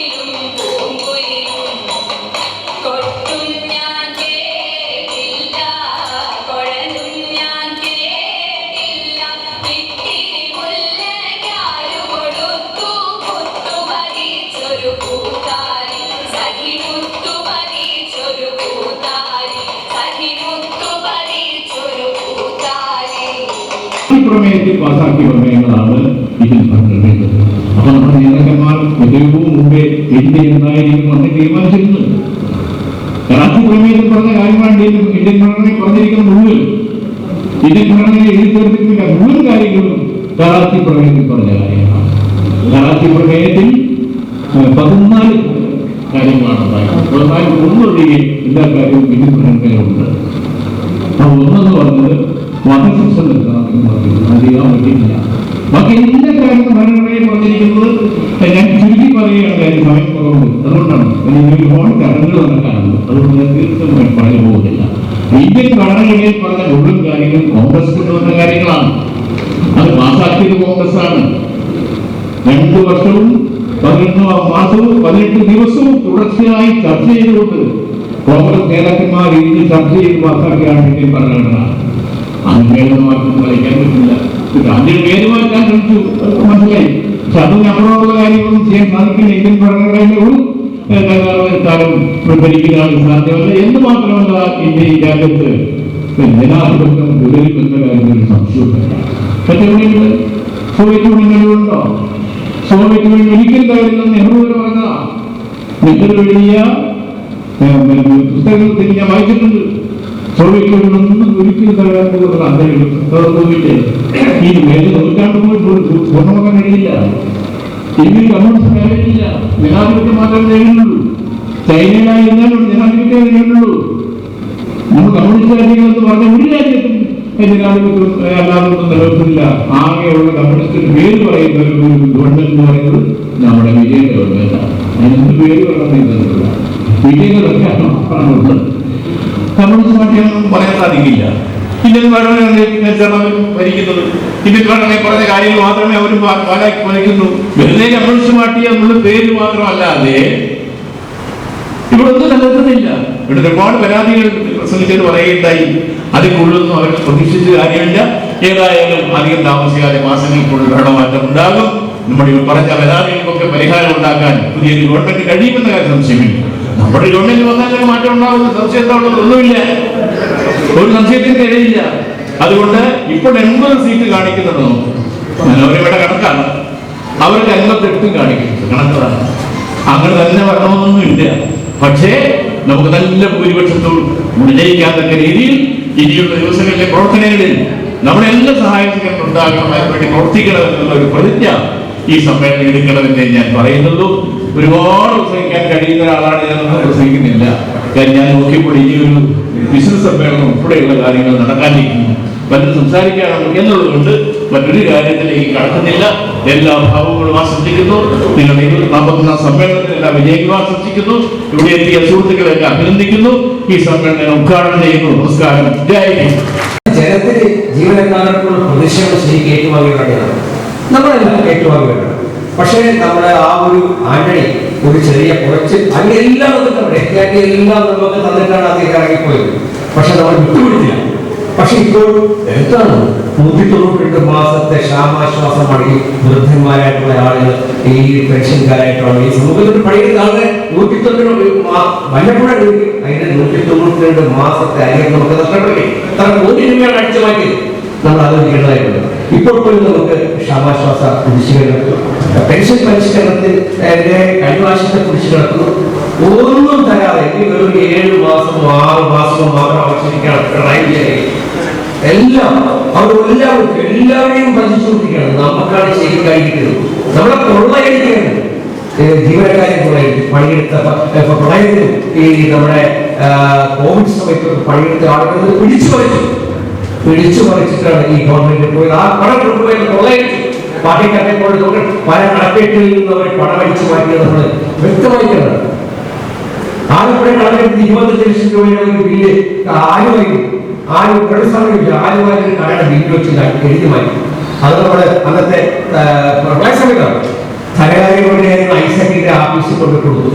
மேலும் പ്രമേയത്തിൽ പാസാക്കിയ പ്രമേയങ്ങളാണ് ഇതിൽ പങ്കെടുക്കുന്നത്. അപ്പൊ നമ്മുടെ നേതാക്കന്മാർ എത്രയോ മുമ്പേ ഇന്ത്യ എന്തായിരിക്കും അന്ന് തീരുമാനിച്ചിരുന്നത് കറാച്ചി പ്രമേയത്തിൽ പറഞ്ഞ കാര്യമാണ് ഇന്ത്യൻ ഇന്ത്യൻ ഭരണഘടനയിൽ പറഞ്ഞിരിക്കുന്ന മുഴുവൻ. ഇന്ത്യൻ ഭരണഘടനയിൽ എഴുതി ചേർത്തിരിക്കുന്ന മുഴുവൻ കാര്യങ്ങളും കറാച്ചി പ്രമേയത്തിൽ പറഞ്ഞ കാര്യങ്ങളാണ്. കറാച്ചി പ്രമേയത്തിൽ പതിനാല് കാര്യങ്ങളാണ് പതിനാല് ഒന്നൊഴികെ എല്ലാ കാര്യവും ഇന്ത്യൻ ഭരണഘടനയിലുണ്ട്. അപ്പൊ ഒന്നെന്ന് പറഞ്ഞത് വധശിക്ഷ ചെയ്യാൻ പറ്റില്ല ബാക്കി എല്ലാ കാര്യങ്ങളും ഭരണഘടനയിൽ പറഞ്ഞിരിക്കുന്നത് ഞാൻ ചുരുക്കി പറയുകയാണ് സമയം കുറവുണ്ട് അതുകൊണ്ടാണ് ഒരുപാട് ചടങ്ങുകൾ നടക്കാനുണ്ട് അതുകൊണ്ട് ഞാൻ തീർച്ചയായും പറഞ്ഞു പോകുന്നില്ല ഇന്ത്യൻ ഭരണഘടനയിൽ പറഞ്ഞ മുഴുവൻ കാര്യങ്ങളും കോൺഗ്രസ് കാര്യങ്ങളാണ് അത് പാസാക്കിയത് കോൺഗ്രസ് ആണ് രണ്ടു വർഷവും പതിനെട്ട് മാസവും പതിനെട്ട് തുടർച്ചയായി ചർച്ച ചെയ്തുകൊണ്ട് കോൺഗ്രസ് നേതാക്കന്മാർ ഇന്ന് ചർച്ച ചെയ്ത് പാസാക്കിയാണ് ഇന്ത്യൻ മാറ്റം കളിക്കാൻ പറ്റില്ല ഗാന്ധിയുടെ പേര് മാറ്റാൻ ശ്രമിച്ചു മനസ്സിലായി പക്ഷെ അത് നമ്മളോടുള്ള കാര്യങ്ങളൊന്നും ചെയ്യാൻ സാധിക്കില്ല ഇന്ത്യൻ ഭരിക്കുന്ന സാധ്യമല്ല എന്ന് മാത്രമല്ല ഇന്ത്യ ഈ രാജ്യത്ത് ജനാധിപത്യം പുലരുമെന്ന കാര്യത്തിൽ സംശയമില്ല മറ്റെവിടെയുണ്ട് സോവിയറ്റ് യൂണിയനുണ്ടോ സോവിയറ്റ് യൂണിയൻ ഒരിക്കലും തകരുന്ന നെഹ്റു പറഞ്ഞതാ. നെഹ്റു എഴുതിയ പുസ്തകത്തിൽ ഞാൻ വായിച്ചിട്ടുണ്ട്. ഒന്നും ഒരിക്കലും തകരാൻ പോകുന്നത് അന്തരീക്ഷം ഈ മേലെ നൂറ്റാണ്ട് പോയി പൂർണമാക്കാൻ കഴിയില്ല ഇന്ത്യൻ കമ്മ്യൂണിസ്റ്റ് കഴിയില്ല ജനാധിപത്യം മാത്രമേ നേടുന്നുള്ളൂ ചൈനയിലായിരുന്നാലും ജനാധിപത്യം നേടുന്നുള്ളൂ നമ്മൾ കമ്മ്യൂണിസ്റ്റ് രാജ്യങ്ങൾ എന്ന് പറഞ്ഞ ഒരു രാജ്യത്തും ജനാധിപത്യം ഏഹ്, അല്ലാതെ ഒന്നും നിലനിൽക്കുന്നില്ല ആകെയുള്ള കമ്മ്യൂണിസ്റ്റിന് പേര് പറയുന്ന ഒരു ഗവൺമെന്റ് എന്ന് പറയുന്നത് നമ്മുടെ വിജയ ഗവൺമെന്റാണ്. അതിനെന്ത് പേര് വിജയങ്ങളൊക്കെ ആണുള്ളത് കമ്മ്യൂണിസ്റ്റ് പാർട്ടിയാണെന്ന് പറയാൻ സാധിക്കില്ല ഇന്ത്യൻ അവർ ഭരിക്കുന്നത് ഇന്ത്യൻ ഭരണഘടനയിൽ പറഞ്ഞ കാര്യങ്ങൾ മാത്രമേ അവർ പാലാക്കി വെറുതെ കമ്മ്യൂണിസ്റ്റ് പാർട്ടി എന്നുള്ള പേര് മാത്രമല്ലാതെ ഇവിടെ ഒന്നും നിലനിൽക്കുന്നില്ല ഇവിടെ ഒരുപാട് പരാതികൾ പ്രസംഗിച്ചത് പറയുകയുണ്ടായി. അതിൽ കൂടുതലൊന്നും അവർ പ്രതീക്ഷിച്ച കാര്യമില്ല. ഏതായാലും അധികം താമസിക്കാതെ മാസങ്ങൾക്കുള്ളിൽ ഭരണമാറ്റം ഉണ്ടാകും. നമ്മുടെ പറഞ്ഞ പരാതികൾക്കൊക്കെ പരിഹാരം ഉണ്ടാക്കാൻ പുതിയൊരു ഗവൺമെന്റ് കഴിയുമെന്ന കാര്യം സംശയമില്ല. നമ്മുടെ ഗവൺമെന്റ് വന്നാലും മാറ്റം ഉണ്ടാകുന്ന സംശയം? ഒന്നുമില്ല. ഒരു സംശയത്തിന് ഇടയില്ല അതുകൊണ്ട് ഇപ്പോൾ എൺപത് സീറ്റ് കാണിക്കുന്നുണ്ട് നമുക്ക് മനോരമയുടെ കണക്കാണ്. അവർക്ക് എൺപത്തെട്ടും കാണിക്കുന്നത് കണക്കാണ്. അങ്ങനെ തന്നെ വരണമെന്നൊന്നുമില്ല പക്ഷേ നമുക്ക് നല്ല ഭൂരിപക്ഷത്തോട് വിജയിക്കാത്തക്ക രീതിയിൽ ഇനിയുള്ള ദിവസങ്ങളിലെ പ്രവർത്തനങ്ങളിൽ നമ്മുടെ എല്ലാ സഹായത്തിനും ഉണ്ടാകണം. അതിനുവേണ്ടി പ്രവർത്തിക്കണം എന്നുള്ള ഒരു പ്രതിജ്ഞ ഈ സമ്മേളനം എടുക്കണമെന്നേ ഞാൻ പറയുന്നുള്ളൂ. ഒരുപാട് പ്രസംഗിക്കാൻ കഴിയുന്ന ഒരാളാണ് ഞാൻ ഒന്നും പ്രസംഗിക്കുന്നില്ല കാര്യം ഞാൻ നോക്കിയപ്പോൾ ഇനി ഒരു ബിസിനസ് സമ്മേളനം ഉൾപ്പെടെയുള്ള കാര്യങ്ങൾ നടക്കാനിരിക്കുന്നു. പലരും സംസാരിക്കാനാണ് എന്നുള്ളതുകൊണ്ട് മറ്റൊരു കാര്യത്തിലേക്ക് കടക്കുന്നില്ല. എല്ലാ ഭാവങ്ങളും ആശ്രയിക്കുന്നു നിങ്ങളുടെ നാൽപ്പത്തൊന്നാം സമ്മേളനത്തിൽ എല്ലാ വിജയങ്ങളും ആശ്രയിക്കുന്നു ഇവിടെ എത്തിയ സുഹൃത്തുക്കളെ അഭിനന്ദിക്കുന്നു. ഈ സമ്മേളനം ഉദ്ഘാടനം ചെയ്യുന്നു നമസ്കാരം. ജനത്തിന് ജീവനക്കാർക്കുള്ള പ്രതിഷേധം ശരി ഏറ്റുവാങ്ങിയവരാണ് നമ്മളെല്ലാം ഏറ്റുവാങ്ങിയവരാണ് പക്ഷേ നമ്മുടെ ആ ഒരു ആന്റണി ഒരു ചെറിയ കുറച്ച് അങ്ങനെ എല്ലാം തന്നിട്ടുണ്ട്. എല്ലാം നമുക്ക് തന്നിട്ടാണ് അദ്ദേഹം ഇറങ്ങിപ്പോയത്. പക്ഷെ നമ്മൾ വിട്ടുപിടിച്ചില്ല. പക്ഷെ ഇപ്പോൾ എന്താണ്? നൂറ്റി തൊണ്ണൂറ്റി മാസത്തെ ക്ഷാമാശ്വാസം അടങ്ങി വൃദ്ധന്മാരായിട്ടുള്ള ആളുകൾ ഈ പെൻഷൻകാരായിട്ടുള്ള ഈ സമൂഹത്തിൽ പണിയെടുത്ത ആളുകൾ നൂറ്റി തൊണ്ണൂറ്റി വല്ലപ്പോഴും അതിന്റെ നൂറ്റി തൊണ്ണൂറ്റി രണ്ട് മാസത്തെ അരിയം നമുക്ക് നഷ്ടപ്പെട്ടു കാരണം കോടി രൂപയാണ് അടിച്ചു മാറ്റിയത്. നമ്മൾ ആലോചിക്കേണ്ടതായിട്ടുണ്ട്. ഇപ്പോൾ പോലും നമുക്ക് ക്ഷാമാശ്വാസ കുടിശ്ശിക പെൻഷൻ പരിഷ്കരണത്തിൽ എന്റെ കഴിഞ്ഞ വർഷത്തെ കുടിശ്ശിക നടത്തുന്നു. ഒന്നും തരാതെ വെറും ഏഴ് മാസമോ ആറ് മാസമോ മാത്രം അവശേഷിക്കണം പിണറായി വിജയൻ എല്ലാം അവർ എല്ലാവർക്കും എല്ലാവരെയും വഞ്ചിച്ചുകൊണ്ടിരിക്കുകയാണ് നമുക്കാണ് ശരിക്കും കഴിക്കുന്നത് നമ്മളെ കൊള്ളയടിക്കുകയാണ് ജീവനക്കാരെ കൊള്ളയടിക്കും പണിയെടുത്ത പ്രളയത്തിൽ ഈ നമ്മുടെ കോവിഡ് സമയത്ത് പണിയെടുത്ത ആളുകൾ പിടിച്ചു പറിച്ചു പിടിച്ചു പറിച്ചിട്ടാണ് ഈ ഗവൺമെന്റ് പോയത്. ആ പണം കൊണ്ടുപോയത് കൊള്ളയടിച്ചു പാർട്ടിക്കാരെ കൊണ്ട് പല കടപ്പേട്ടിൽ നിന്ന് അവർ പണം അടിച്ചു മാറ്റിയത് നമ്മൾ വ്യക്തമായിട്ടാണ്. ആലപ്പുഴ കളക്ടർക്ക് ഇരുപത്തഞ്ച് ലക്ഷം രൂപയുടെ ബില്ല് ആലുവയിൽ ആലു ഒരു സമയമില്ല ആലുവയിൽ കടയുടെ ബില്ല് വെച്ച് എഴുതി അത് നമ്മുടെ അന്നത്തെ ആ, പ്രളയ സമയത്താണ്. ഐസക്കിന്റെ ആഫീസിൽ കൊണ്ട് കൊടുത്തു.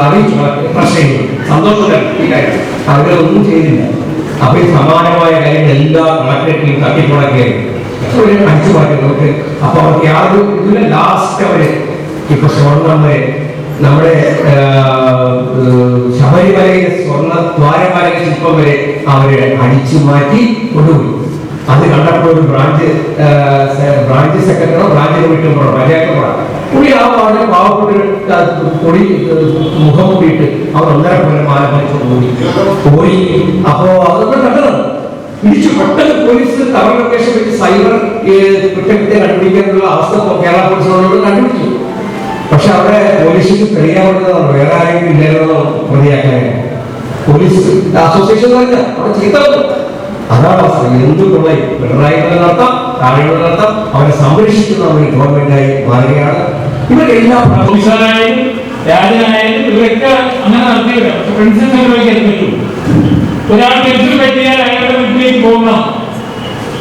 അറിയിച്ചു പ്രശ്നങ്ങൾ അവരൊന്നും ചെയ്തില്ല. ഈ സമാനമായ കാര്യങ്ങൾ എല്ലാ കളക്ടറേറ്റിലും തട്ടിപ്പുടക്കുകയായിരുന്നു ഒരു അടിച്ചു മാറ്റി നമുക്ക് അപ്പൊ അവർക്ക് യാതൊരു ലാസ്റ്റ് അവർ ഇപ്പൊ സ്വർണം നമ്മുടെ ശബരിമലയിലെ സ്വർണ ദ്വാരപാലക ശില്പം വരെ അവരെ അടിച്ചു മാറ്റി കൊണ്ടുപോയി. അത് കണ്ടപ്പോൾ ഒരു ബ്രാഞ്ച് ആ, സെ- ബ്രാഞ്ച് സെക്രട്ടറിയോ ബ്രാഞ്ചിന് വിട്ടുമ്പോഴോ മര്യാദ പുള്ളി ആ വളരെ പാവപ്പെട്ട ഒരു, ആ, പൊടി ഏഹ്, മുഖം കൂടിയിട്ട് അവർ ഒന്നര കൊല്ലം മാല പറിച്ചു പോയി പോയി അപ്പോ അത് നമ്മൾ കണ്ടതാണ് ഇടിച്ചു പെട്ടെന്ന് പോലീസ് കവർ ലൊക്കേഷൻ വെച്ച് സൈബർ കുറ്റകൃത്യം കണ്ടുപിടിക്കാനുള്ള അവസ്ഥ ഇപ്പോ കേരള പോലീസിനോട് കണ്ടുപിടിച്ചു പക്ഷെ അവിടെ പോലീസിന് തെളിയാവുന്നതാണ് വേറെ ആരെങ്കിലും ഇല്ലായിരുന്നോ പ്രതിയാക്കാൻ പോലീസ് അസോസിയേഷൻ തന്നെ അവിടെ ചീത്ത വന്നു. അതാണ് അവസ്ഥ നടത്താം നടത്താം അവരെ സംരക്ഷിക്കുന്ന ഒരു ഗവൺമെന്റായി മാറുകയാണ്. പ്രാവശ്യവും ഓഫീസറായാലും രാജനായാലും ഇവരൊക്കെ അങ്ങനെ നടത്തിയവരാണ് പക്ഷെ പെൻഷൻ ചെലവാക്കിയാൽ പറ്റൂ ഒരാൾ പെൻഷൻ പറ്റിയാൽ അയാളുടെ വീട്ടിലേക്ക് പോകണം.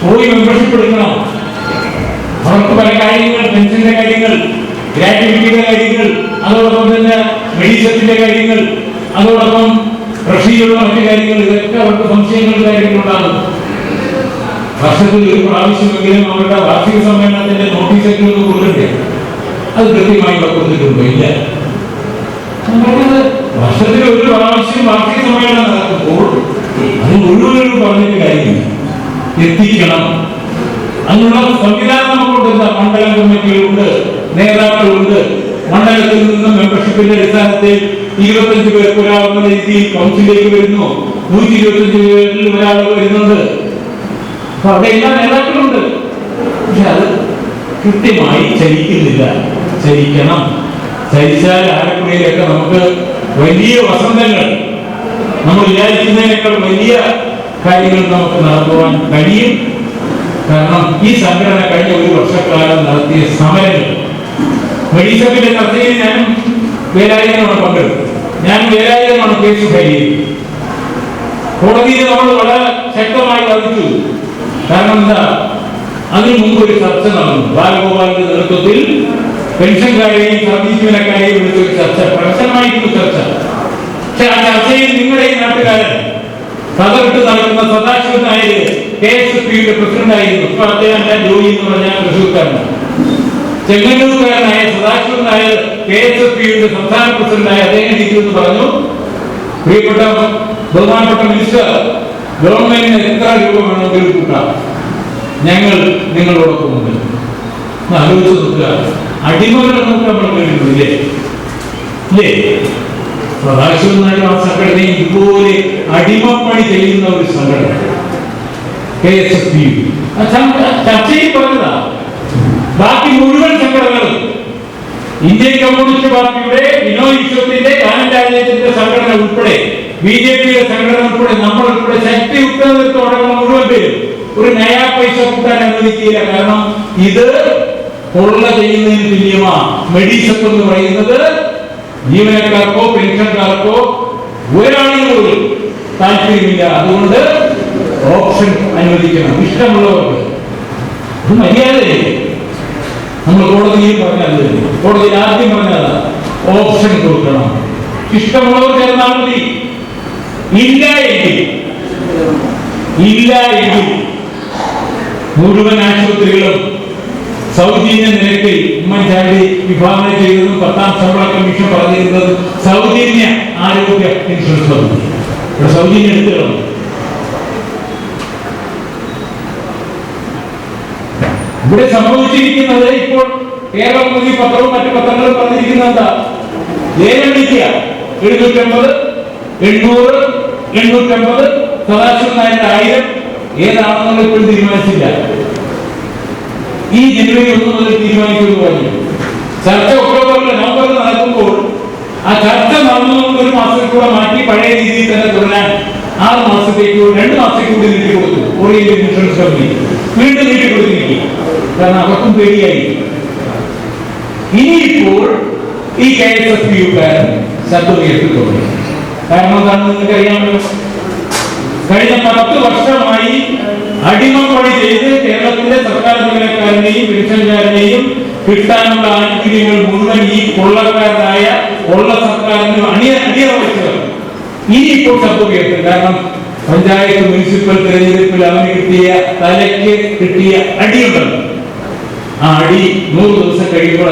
പോയി മെമ്പർഷിപ്പ് എടുക്കണം. അവർക്ക് പല കാര്യങ്ങൾ പെൻഷന്റെ കാര്യങ്ങൾ ഗ്രാറ്റുവിറ്റിയുടെ കാര്യങ്ങൾ അതോടൊപ്പം തന്നെ മെഡിസത്തിന്റെ കാര്യങ്ങൾ അതോടൊപ്പം കൃഷിയിലുള്ള മറ്റു കാര്യങ്ങൾ ഇതൊക്കെ അവർക്ക് സംശയങ്ങളുടെ കാര്യങ്ങളുണ്ടാകും വർഷത്തിൽ ഒരു പ്രാവശ്യമെങ്കിലും അവരുടെ വാർഷിക സമ്മേളനത്തിന്റെ നോട്ടീസൊക്കെ ഒന്ന് കൊടുക്കണ്ടേ? അത് കൃത്യമായി കൊടുത്തിട്ടുണ്ടോ ഇല്ല. വർഷത്തിൽ ഒരു പ്രാവശ്യം വാർഷിക സമ്മേളനം നടക്കുമ്പോൾ അത് മുഴുവനും പറഞ്ഞിട്ട് കാര്യമില്ല. എത്തിക്കണം. അതിനുള്ള സംവിധാനം നമുക്കുണ്ട് മണ്ഡലം കമ്മിറ്റികളുണ്ട് നേതാക്കളുണ്ട്. മണ്ഡലത്തിൽ നിന്ന് മെമ്പർഷിപ്പിന്റെ അടിസ്ഥാനത്തിൽ ഇരുപത്തഞ്ച് പേർക്ക് ഒരാളെന്ന രീതിയിൽ കൗൺസിലേക്ക് വരുന്നു. നൂറ്റി ഇരുപത്തഞ്ച് പേരിൽ ഒരാൾ വരുന്നുണ്ട്. അവിടെ എല്ലാ നേതാക്കളുണ്ട്. പക്ഷെ അത് കൃത്യമായി ചലിക്കുന്നില്ല. ചലിക്കണം. ചലിച്ചാൽ ആലപ്പുഴയിലൊക്കെ നമുക്ക് വലിയ വസന്തങ്ങൾ നമ്മൾ വിചാരിക്കുന്നതിനേക്കാൾ വലിയ കാര്യങ്ങൾ നമുക്ക് നടത്തുവാൻ കഴിയും. കാരണം ഈ സംഘടന കഴിഞ്ഞ ഒരു വർഷക്കാലം നടത്തിയ സമരങ്ങൾ. മെഡിസപ്പിന്റെ ചർച്ചയിൽ വേലായുധനമാണ് പങ്കെടുത്തത്. ഞാൻ വേലായുധമാണ് കേസ് ഫയൽ ചെയ്തത്. കോടതിയിൽ നമ്മൾ വളരെ ശക്തമായി വാദിച്ചു. കാരണം എന്താ? അതിനു മുമ്പ് ഒരു ചർച്ച നടന്നു. ബാലഗോപാലിന്റെ നേതൃത്വത്തിൽ പെൻഷൻകാരെയും സർവീസ് ജീവനക്കാരെയും വിളിച്ചൊരു ചർച്ച പ്രശ്നമായിരുന്നു ചർച്ച. പക്ഷെ ആ ചർച്ചയിൽ നിങ്ങളുടെ നാട്ടുകാരൻ കഥവിട്ട് നടക്കുന്ന Sadasivan Nair K S F പിയുടെ പ്രസിഡന്റായിരുന്നു. ഇപ്പൊ അദ്ദേഹം ജോലി എന്ന് പറഞ്ഞാൽ തൃശ്ശൂർക്കാരനാണ്. ചെങ്ങന്നൂർക്കാരനായ Sadasivan Nair K S F പിയുടെ സംസ്ഥാന പ്രസിഡന്റായി അദ്ദേഹം ഇരിക്കുമെന്ന് പറഞ്ഞു. പ്രിയപ്പെട്ട ബഹുമാനപ്പെട്ട മിനിസ്റ്റർ ഗവൺമെന്റിന് എത്ര രൂപ വേണമെങ്കിലും കൂട്ടാം. ഞങ്ങൾ നിങ്ങളോടൊപ്പമുണ്ട് ഒന്ന് ആലോചിച്ച് നോക്കുക. അടിമകളെ നോക്കാൻ നമ്മൾ കേട്ടിട്ടില്ലേ? ഇല്ലേ? സദാശിവനായ ആ സംഘടനയും ഇതുപോലെ അടിമപ്പണി ചെയ്യുന്ന ഒരു സംഘടന. K S F P. ചർച്ചയിൽ പറഞ്ഞതാ. ബാക്കി മുഴുവൻ സംഘടനകളും. ഇന്ത്യൻ കമ്മ്യൂണിസ്റ്റ് പാർട്ടിയുടെ വിനോദ് വിശ്വത്തിന്റെ ഗാനരാജ്യത്തിന്റെ സംഘടന ഉൾപ്പെടെ ബി ജെ പിയുടെ സംഘടന ഉൾപ്പെടെ നമ്മൾ ഉൾപ്പെടെ ശക്തി ഉത്തരവാദിത്വം മുഴുവൻ പേരും ഒരു നയാ പൈസ കൂട്ടാൻ അനുവദിക്കില്ല കാരണം ഇത് കൊള്ള ചെയ്യുന്നതിന് തുല്യമാണ് മെഡിസപ്പ് എന്ന് പറയുന്നത് ജീവനക്കാർക്കോ പെൻഷൻകാർക്കോ ഒരാളുകളും താല്പര്യമില്ല. അതുകൊണ്ട് ഓപ്ഷൻ അനുവദിക്കണം. ഇഷ്ടമുള്ളവർക്ക്. ഇത് മര്യാദയില്ലേ? നമ്മൾ കോടതിയിൽ പറഞ്ഞത് കോടതിയിൽ ആദ്യം പറഞ്ഞത് ഓപ്ഷൻ കൊടുക്കണം. ഇഷ്ടമുള്ളവർ ചേർന്നാൽ മതി. ഇല്ല എങ്കിൽ ഇല്ല എങ്കിൽ മുഴുവൻ ആശുപത്രികളും സൗജന്യ നിരക്കിൽ ഉമ്മൻചാണ്ടി വിഭാവന ചെയ്തതും പത്താം ശമ്പള കമ്മീഷൻ പറഞ്ഞിരുന്നതും സൗജന്യ ആരോഗ്യ ഇൻഷുറൻസ് പദ്ധതി ഇവിടെ സൗജന്യം. ഇവിടെ സംഭവിച്ചിരിക്കുന്നത് ഇപ്പോൾ കേരളം മുതൽ പത്രവും മറ്റു പത്രങ്ങളും പറഞ്ഞിരിക്കുന്നത് എന്താ വിളിക്കുക എഴുന്നൂറ്റമ്പത് എണ്ണൂറ് എണ്ണൂറ്റമ്പത് സദാശിവ നായരുടെ ആയിരം ഏതാണെന്നുള്ള ഇപ്പോഴും തീരുമാനിച്ചില്ല. ഈ ജനുവരി ഒന്ന് മുതൽ തീരുമാനിക്കുമെന്ന് പറഞ്ഞു. ചർച്ച ഒക്ടോബറിൽ നവംബറിൽ നടക്കുമ്പോൾ ആ ചർച്ച നടന്നുകൊണ്ട് ഒരു മാസത്തിൽ കൂടെ മാറ്റി പഴയ രീതിയിൽ തന്നെ തുടരാൻ ആറ് മാസത്തേക്ക് രണ്ട് മാസത്തേക്ക് കൂടി നീട്ടി കൊടുത്തു ഓറിയന്റൽ ഇൻഷുറൻസ് കമ്പനി വീണ്ടും നീട്ടി കൊടുത്തിരിക്കും കാരണം അവർക്കും പേടിയായി. ഇനിയിപ്പോൾ ഈ കെ എസ് എഫ് യുക്കാരൻ തുടങ്ങി. കാരണം എന്താണെന്ന് നിങ്ങൾക്ക് അറിയാമല്ലോ കഴിഞ്ഞ പത്ത് വർഷമായി അടിമപ്പണി ചെയ്ത് കേരളത്തിലെ സർക്കാർ ജീവനക്കാരനെയും പെൻഷൻകാരനെയും കിട്ടാനുള്ള ആനുകൂല്യങ്ങൾ മുഴുവൻ ഈ കൊള്ളക്കാരനായ കൊള്ള സർക്കാരിന് അണിയ ഇനി ഇപ്പോൾ ശബ്ദം കാരണം പഞ്ചായത്ത് മുനിസിപ്പൽ തെരഞ്ഞെടുപ്പിൽ അവന് കിട്ടിയ തലയ്ക്ക് കിട്ടിയ അടിയുണ്ടല്ലോ. ಆ ಅಡಿ ನೂರು ದಿವಸ ಕೈಗಳು